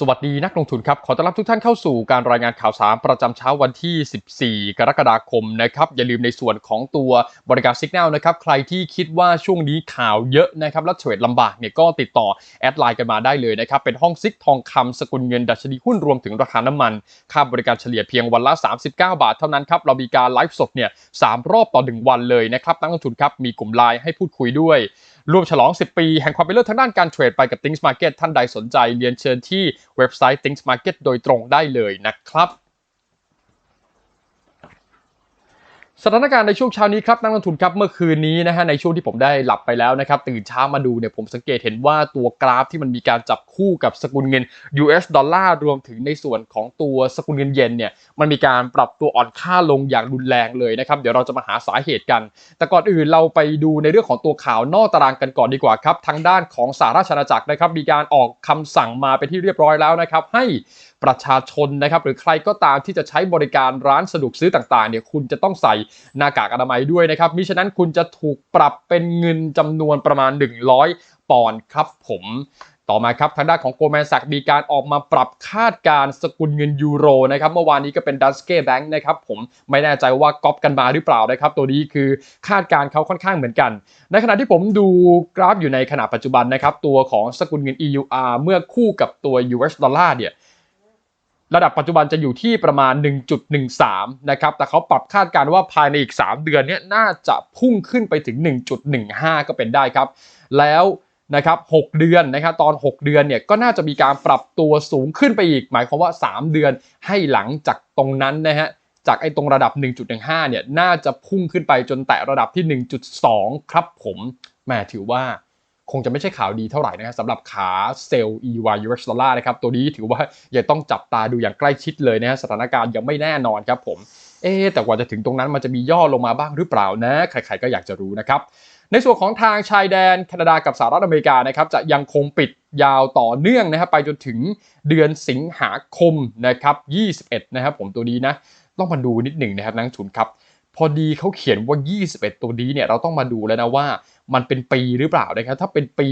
สวัสดีนักลงทุนครับ ขอต้อนรับทุกท่านเข้าสู่การรายงานข่าวสารประจำเช้าวันที่ 14 กรกฎาคมนะครับ อย่าลืมในส่วนของตัวบริการสัญญาณนะครับ ใครที่คิดว่าช่วงนี้ข่าวเยอะนะครับ และเทรดลำบากเนี่ยก็ติดต่อแอดไลน์กันมาได้เลยนะครับ เป็นห้องซิกทองคำสกุลเงินดัชนีหุ้นรวมถึงราคาน้ำมัน ค่าบริการเฉลี่ยเพียงวันละ 39 บาทเท่านั้นครับ เรามีการไลฟ์สดเนี่ยสามรอบต่อหนึ่งวันเลยนะครับนักลงทุนครับ มีกลุ่มไลน์ให้พูดคุยด้วย รวมฉลอง 10 ปี แห่งความเป็นเลิศทางด้านการเทรดไปกับ Things Market ท่านใดสนใจเรียนเชิญที่เว็บไซต์ Things Market โดยตรงได้เลยนะครับ สถานการณ์ในช่วงเช้านี้ครับนักลงทุนครับเมื่อคืนนี้นะฮะในช่วงที่ผมได้หลับไปแล้วนะครับตื่นเช้ามาดูเนี่ยผมสังเกตเห็นว่าตัวกราฟที่มันมีการจับคู่กับสกุลเงิน US ดอลลาร์รวมถึงในส่วนของตัวสกุลเงินเยนเนี่ยมันมีการปรับตัวอ่อนค่าลงอย่างรุนแรงเลยนะครับเดี๋ยวเราจะมาหาสาเหตุกัน แต่ก่อนอื่นเราไปดูในเรื่องของตัวข่าวนอกตารางกันก่อนดีกว่าครับทางด้านของสหราชอาณาจักรนะครับมีการออกคำสั่งมาเป็นที่เรียบร้อยแล้วนะครับให้ ประชาชนนะครับหรือใครก็ตามที่จะใช้บริการร้านสะดวกซื้อต่างๆเนี่ยคุณจะต้องใส่หน้ากากอนามัยด้วยนะครับมิฉะนั้นคุณจะถูกปรับเป็นเงินจำนวนประมาณ 100 ปอนด์ครับผมต่อมาครับทางด้านของโกลแมนแซกมีการออกมาปรับคาดการ์สกุลเงินยูโรนะครับเมื่อวานนี้ก็เป็นดัสเก้แบงค์นะครับผมไม่แน่ใจว่าก๊อปกันมาหรือเปล่านะครับ ตัวนี้คือคาดการ์เขาค่อนข้างเหมือนกัน ในขณะที่ผมดูกราฟอยู่ในขณะปัจจุบันนะครับ ตัวของสกุลเงิน EUR เมื่อคู่กับตัว US ดอลลาร์เนี่ย ระดับปัจจุบันจะอยู่ที่ประมาณ 1.13 นะครับ แต่เขาปรับคาดการณ์ว่าภายในอีก 3 เดือนนี้น่าจะพุ่งขึ้นไปถึง 1.15 ก็เป็นได้ครับ แล้วนะครับ 6 เดือนนะครับ ตอน 6 เดือนเนี่ยก็น่าจะมีการปรับตัวสูงขึ้นไปอีก หมายความว่า 3 เดือนให้หลังจากตรงนั้นนะฮะ จากไอ้ตรงระดับ 1.15 เนี่ย น่าจะพุ่งขึ้นไปจนแตะระดับที่ 1.2 ครับผม แหมถือว่า คงจะไม่ใช่ข่าวดีเท่าไหร่นะครับสำหรับขาเซลล์ EY US ดอลลาร์นะครับตัวนี้ถือว่ายังต้องจับตาดูอย่างใกล้ชิดเลยนะฮะสถานการณ์ยังไม่แน่นอนครับผมเอ๊แต่กว่าจะถึงตรงนั้นมันจะมีย่อลงมาบ้างหรือเปล่านะใครๆก็อยากจะรู้นะครับในส่วนของทางชายแดนแคนาดากับสหรัฐอเมริกานะครับจะยังคงปิดยาวต่อเนื่องนะครับไปจนถึงเดือนสิงหาคมนะครับ 21 นะครับผมตัวนี้นะต้องมาดูนิดหนึ่งนะครับนักลงทุนครับ พอดีเขาเขียนว่า 21 ตัวนี้เนี่ยเราต้องมาดูแล้วนะว่ามันเป็นปีหรือเปล่านะครับ ถ้าเป็นปี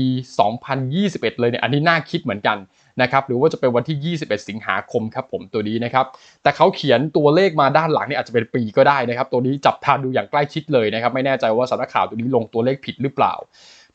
2021 เลยเนี่ยอันนี้น่าคิดเหมือนกันนะครับหรือว่าจะเป็นวันที่ 21 สิงหาคมครับผมตัวนี้นะครับ แต่เขาเขียนตัวเลขมาด้านหลังเนี่ยอาจจะเป็นปีก็ได้นะครับ ตัวนี้จับตาดูอย่างใกล้ชิดเลยนะครับ ไม่แน่ใจว่าสำนักข่าวตัวนี้ลงตัวเลขผิดหรือเปล่า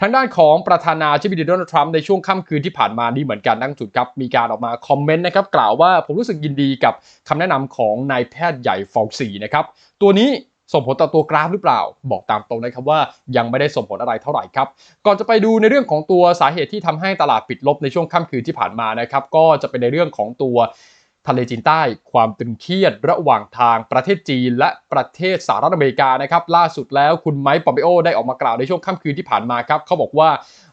ทางด้านของประธานาธิบดีโดนัลด์ทรัมป์ในช่วงค่ำคืนที่ผ่านมานี่เหมือนกันนักจุดครับมีการออกมาคอมเมนต์นะครับกล่าวว่าผมรู้สึกยินดีกับคำแนะนำของนายแพทย์ใหญ่ฟอลซีนะครับตัวนี้ ส่งผลต่อตัวกราฟหรือเปล่า บอกตามตรงนะครับว่ายังไม่ได้ส่งผลอะไรเท่าไหร่ครับ ก่อนจะไปดูในเรื่องของตัวสาเหตุที่ทำให้ตลาดปิดลบในช่วงค่ำคืนที่ผ่านมานะครับก็จะเป็นในเรื่องของตัวทะเลจีนใต้ความตึงเครียดระหว่างทางประเทศจีน และประเทศสหรัฐอเมริกานะครับล่าสุดแล้วคุณไมค์ปอมเปโอได้ออกมากล่าวในช่วงค่ำคืนที่ผ่านมาครับเขาบอกว่า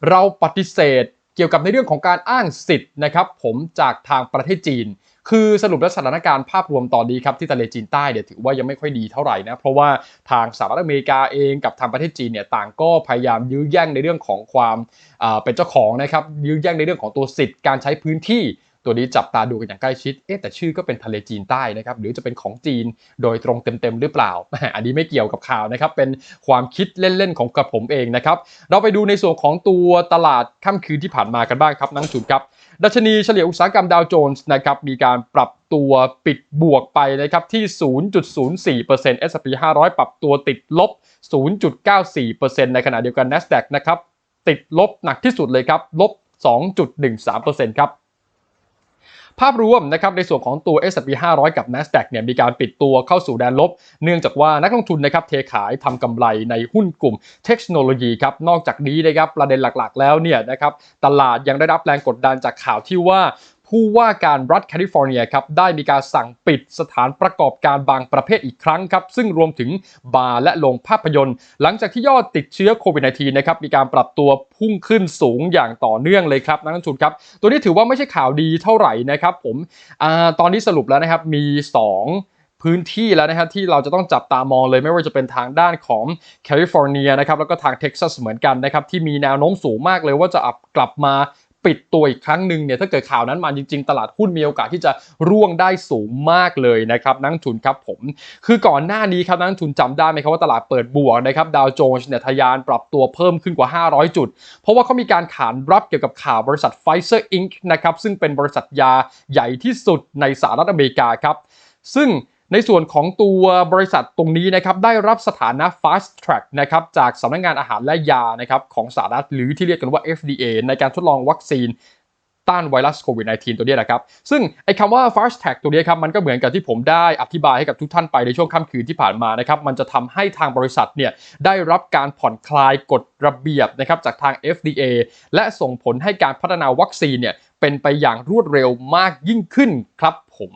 เราปฏิเสธ เกี่ยวกับในเรื่องของการอ้างสิทธิ์นะครับผมจากทางประเทศจีน คือสรุปและสถานการณ์ภาพรวมตอนนี้ครับที่ทะเลจีนใต้เนี่ยถือว่ายังไม่ค่อยดีเท่าไหร่นะเพราะว่าทางสหรัฐอเมริกาเองกับทางประเทศจีนเนี่ยต่างก็พยายามยื้อแย่งในเรื่องของความเป็นเจ้าของนะครับยื้อแย่งในเรื่องของตัวสิทธิ์การใช้พื้นที่ ตัวนี้จับตาดูกันอย่างใกล้ชิด เอ๊ะแต่ชื่อก็เป็นทะเลจีนใต้นะครับ หรือจะเป็นของจีนโดยตรงเต็มๆหรือเปล่า อันนี้ไม่เกี่ยวกับข่าวนะครับ เป็นความคิดเล่นๆของกับผมเองนะครับ เราไปดูในส่วนของตัวตลาดค่ำคืนที่ผ่านมากันบ้างครับนักทุนครับดัชนีเฉลี่ยอุตสาหกรรมดาวโจนส์นะครับมีการปรับตัวปิดบวกไปนะครับที่ 0.04% S&P 500 ปรับตัวติดลบ 0.94%ในขณะเดียวกัน NASDAQ นะครับติดลบหนักที่สุดเลยครับลบ 2.13%ครับ ภาพรวมนะครับในส่วนของตัว S&P 500 กับ NASDAQ เนี่ยมีการปิดตัวเข้าสู่แดนลบ เนื่องจากว่านักลงทุนนะครับเทขายทำกำไรในหุ้นกลุ่มเทคโนโลยีครับนอกจากนี้นะครับประเด็นหลักๆ แล้วเนี่ยนะครับตลาดยังได้รับแรงกดดันจากข่าวที่ว่า ผู้ว่าการรัฐแคลิฟอร์เนียครับได้มีการสั่งปิดสถานประกอบการบางประเภทอีกครั้งครับซึ่งรวมถึงบาร์และโรงภาพยนตร์ หลังจากที่ยอดติดเชื้อโควิด -19 นะครับมีการปรับตัวพุ่งขึ้นสูงอย่างต่อเนื่องเลยครับนักลงทุนครับตัวนี้ถือว่าไม่ใช่ข่าวดีเท่าไหร่นะครับผมอตอนนี้สรุปแล้วนะครับมี 2พื้นที่แล้วนะครับที่เราจะต้องจับตามองเลยไม่ว่าจะเป็นทางด้านของแคลิฟอร์เนียนะครับแล้วก็ทางเท็กซัสเหมือนกันนะครับที่มีแนวโน้มสูงมากเลยว่าจะกลับมา ปิดตัวอีกครั้งหนึ่งเนี่ยถ้าเกิดข่าวนั้นมาจริง ๆ ตลาดหุ้นมีโอกาสที่จะร่วงได้สูงมากเลยนะครับนักทุนครับผม คือก่อนหน้านี้ครับนักทุนจำได้ไหมครับว่าตลาดเปิดบวกนะครับดาวโจนส์เนี่ยทะยานปรับตัวเพิ่มขึ้นกว่า 500 จุด เพราะว่าเขามีการขานรับเกี่ยวกับข่าวบริษัท Pfizer Inc. นะครับซึ่งเป็นบริษัทยาใหญ่ที่สุดในสหรัฐอเมริกาครับซึ่ง ในส่วนของตัวบริษัทตรงนี้นะครับได้รับสถานะ fast track นะครับจากสำนักงานอาหารและยานะครับของสหรัฐหรือที่เรียกกันว่า FDA ในการทดลองวัคซีนต้านไวรัสโควิด -19 ตัวนี้แหละครับ ซึ่งไอ้คำว่า fast track ตัวนี้ครับ มันก็เหมือนกับที่ผมได้อธิบายให้กับทุกท่านไปในช่วงค่ำคืนที่ผ่านมานะครับ มันจะทำให้ทางบริษัทเนี่ยได้รับการผ่อนคลายกฎระเบียบนะครับจากทาง FDA และส่งผลให้การพัฒนาวัคซีนเนี่ยเป็นไปอย่างรวดเร็วมากยิ่งขึ้นครับผม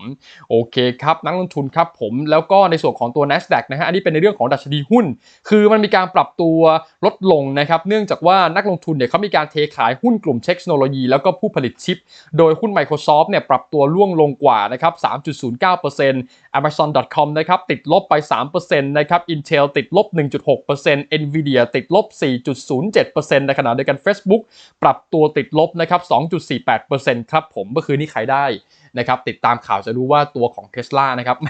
โอเคครับนักลงทุนครับผมแล้วก็ในส่วนของตัว NASDAQ นะฮะอันนี้เป็นในเรื่องของดัชนีหุ้น คือมันมีการปรับตัวลดลงนะครับเนื่องจากว่านักลงทุนเนี่ยเขามีการเทขายหุ้นกลุ่มเทคโนโลยีแล้วก็ผู้ผลิตชิป โดยหุ้น Microsoft เนี่ยปรับตัวล่วงลงกว่านะครับ 3.09% Amazon.com นะครับติดลบไป 3%นะครับ Intel ติดลบ 1.6% Nvidia ติดลบ 4.07%ในขณะเดียวกัน Facebook ปรับตัวติดลบนะครับ 2.48%ครับผมเมื่อคืนนี้ใครได้ นะครับติดตามข่าวจะรู้ว่าตัวของเทสลานะครับแหม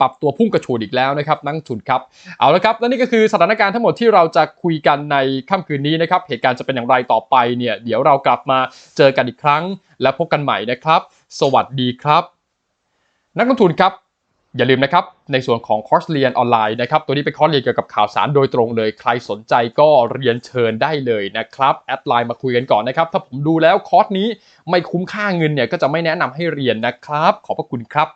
ปรับตัวพุ่งกระฉูดอีกแล้วนะครับนักลงทุนครับเอาละครับและนี่ก็คือสถานการณ์ทั้งหมดที่เราจะคุยกันในค่ำคืนนี้นะครับเหตุการณ์จะเป็นอย่างไรต่อไปเนี่ยเดี๋ยวเรากลับมาเจอกันอีกครั้ง และพบกันใหม่นะครับ สวัสดีครับ นักลงทุนครับ อย่าลืมนะครับ ในส่วนของคอร์สเรียนออนไลน์นะครับ ตัวนี้เป็นคอร์สเรียนเกี่ยวกับข่าวสารโดยตรงเลย ใครสนใจก็เรียนเชิญได้เลยนะครับ แอดไลน์มาคุยกันก่อนนะครับ ถ้าผมดูแล้วคอร์สนี้ไม่คุ้มค่าเงินเนี่ยก็จะไม่แนะนำให้เรียนนะครับ ขอบพระคุณครับ